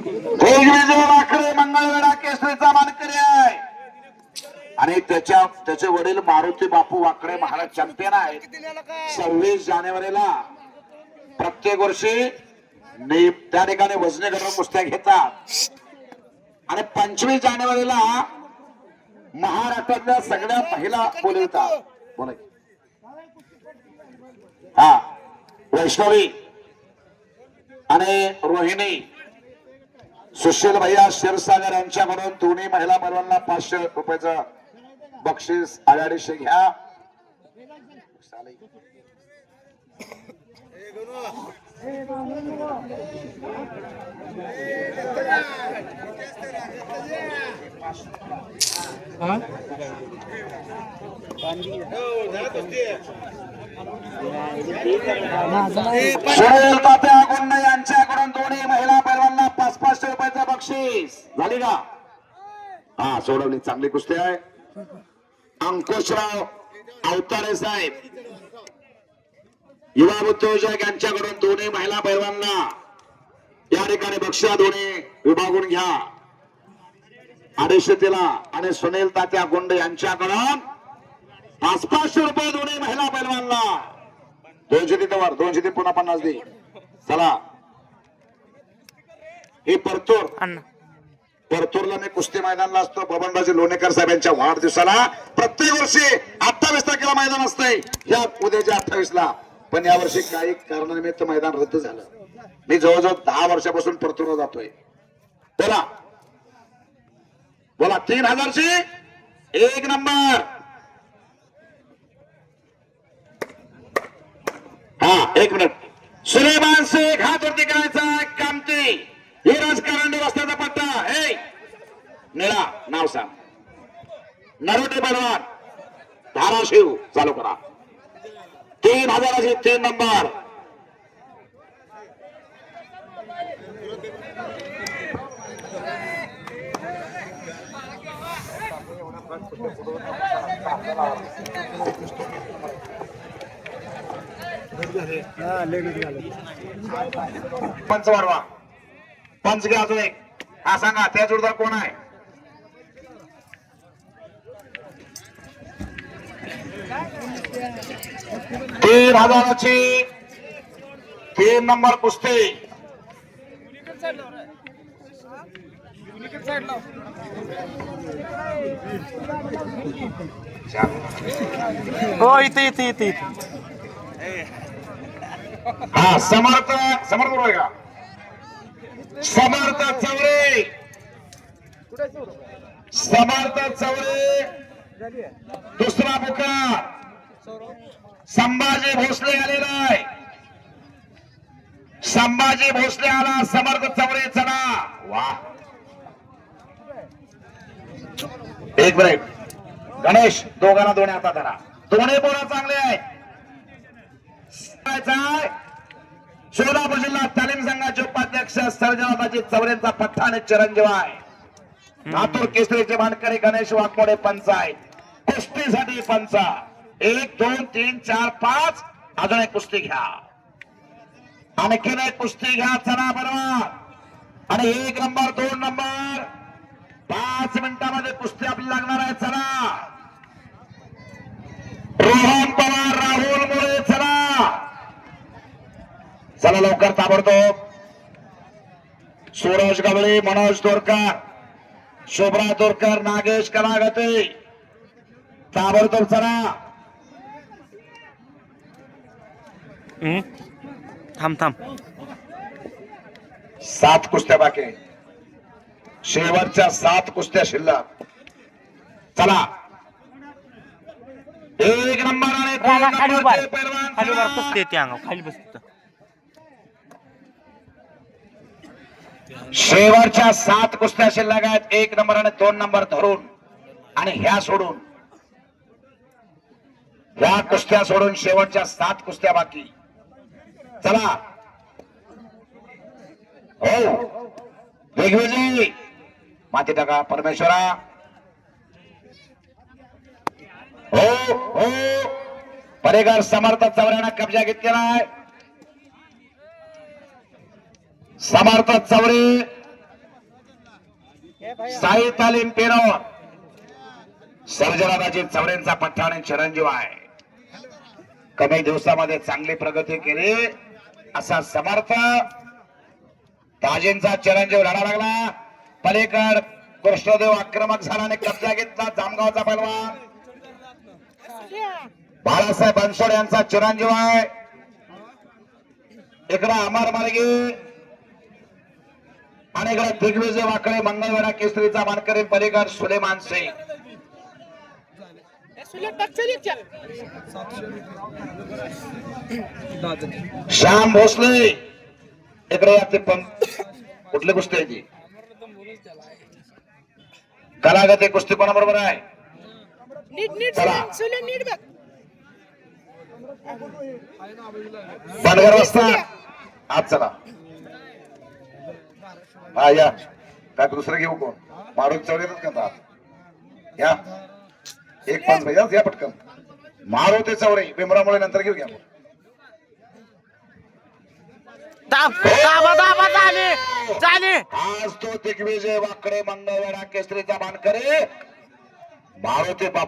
दिग्विजय मंगळवेढा केसरीचा मानकरी आहे. आणि त्याच्या त्याचे वडील मारुती बापू वाकडे महाराज चॅम्पियन आहेत. सव्वीस जानेवारीला प्रत्येक वर्षी त्या ठिकाणी वजने गरम कुस्त्या घेतात. आणि पंचवीस जानेवारीला महाराष्ट्रातल्या सगळ्या महिला बोलवतात बोला हा वैष्णवी आणि रोहिणी. सुशील भैया क्षीरसागर यांच्याकडून दोन्ही महिला बलवांना पाचशे रुपयाचं बक्षीस आघाडीशी घ्या. सुनील तात्या गुंड यांच्याकडून दोन्ही महिला बक्षीस झाली का? हा सोडवली चांगली कुस्ती आहे. अंकुशराव अवतारे साहेब. युवा उद्योजक यांच्याकडून दोन्ही महिला पैलवांना या ठिकाणी बक्षिया दोन्ही विभागून घ्या. अडीचशे तिला आणि सुनील तात्या गुंड यांच्याकडून पाच पाचशे रुपये दोन्ही महिला पैलवानला दोनशे तिथे वर दोनशे ते पुन्हा पन्नास दे. चला. हे परतूर. अण्णा. परतूरला मी कुस्ती मैदानला असतो. बबनराजे लोणेकर साहेबांच्या वाढदिवसाला प्रत्येक वर्षी अठ्ठावीस तारखेला मैदान असतंय. या उद्याच्या अठ्ठावीस ला पण यावर्षी काही कारणानिमित्त मैदान रद्द झालं. मी जवळजवळ दहा वर्षापासून परतूरला जातोय. बोला. बोला तीन हजारची एक नंबर. हा एक मिनिट. सुलेमान शेख हात वरती करायचा कामती हे राजकारण रस्त्याचा पट्टा हे निळा नाव सांग. नरोटे बलवान धाराशिव चालू करा. तीन हजाराची तीन नंबर. पंच वाढवा पंच घ्या अजून एक. हा सांगा त्या जोडदार कोण आहे? तीन हजाराची तीन नंबर कुस्ती. हो इथे इथे इथे इथे. हा समर्थ समर्थ बरोबर का? समर्थ चौरे. समर्थ चौरे. दुसरा पुकार. संभाजी भोसले आलेला आहे. संभाजी भोसले आला समर्थ चवरेचा चला. वा. एक ब्रेक गणेश दोघांना दोन्ही आता धरा. दोन्ही पोरं चांगले आहेत आहे. सोलापूर जिल्हा तालीम संघाचे उपाध्यक्ष सर्जनाथाजी चवरेंचा पठ्ठा आणि चिरंजीव आहे. लातूर केसरीचे मानकरी गणेश वाघमोडे पंच आहेत. कुस्तीसाठी पंचा. एक दोन तीन चार पाच. अजून एक कुस्ती घ्या. आणखीन एक कुस्ती घ्या. चला बरोबर. आणि एक नंबर दोन नंबर. पाच मिनिटामध्ये कुस्ती आपली लागणार आहे. चला. रोहन पवार राहुल मुळे. चला. चला लवकर ताबडतोब. सूरज गवळे मनोज दोरकर. शोभरा दोरकर नागेश कलागते. ताबडतोब चला हम्म. थांब थांब सात कुस्त्या बाकी. शेवटच्या सात कुस्त्या शिल्लक चला एक नंबर आणि दोन खाली खाली उभा नंबरचे आहे. पैलवान खाली उभा आहे. चला. बसते ते अंगावर खाली बसते शेवटच्या सात कुस्त्या शिल्लक आहेत एक नंबर आणि दोन नंबर धरून आणि ह्या सोडून या कुस्त्या सोडून शेवटच्या सात कुस्त्या बाकी. चला. हो. दिग्विजय. माती टाका परमेश्वरा. हो हो. परेकर समर्थ चौऱ्यानं कब्जा घेतलेला आहे समर्थ चौरे. साई तालीम पेरावर सर्जनादाजी चवरेंचा पठ्ठा आणि चिरंजीव आहे. कमी दिवसामध्ये चांगली प्रगती केली. असा समर्थ ताजींचा चिरंजीव लढा लागला. पलीकड कृष्णदेव आक्रमक झाला आणि कब्जा घेतला. जामगावचा पैलवान बाळासाहेब बनसोड यांचा चिरंजीव आहे. इकडं अमर मार्गी आणि इकडे दिग्विजय वाकडे मंगळवेढा केसरीचा मानकरी पलीकड सुलेमान सिंग. श्याम भोसले. इकडे ते पण कुठली कुस्ती आहे ती? कलागत कुस्ती कोणाबरोबर आहे? पानघर वाजता आज चला. हा या. काय दुसरं घेऊ कोण? मारुती चौर येतात का? या. एक पाच भाई या पटकन. मारुती चौरे भीमरामुळे नंतर घेऊ घ्या आज तो दिग्विजय वाकडे मंगळवेढा केसरीचा मानकरी. मारुती बाप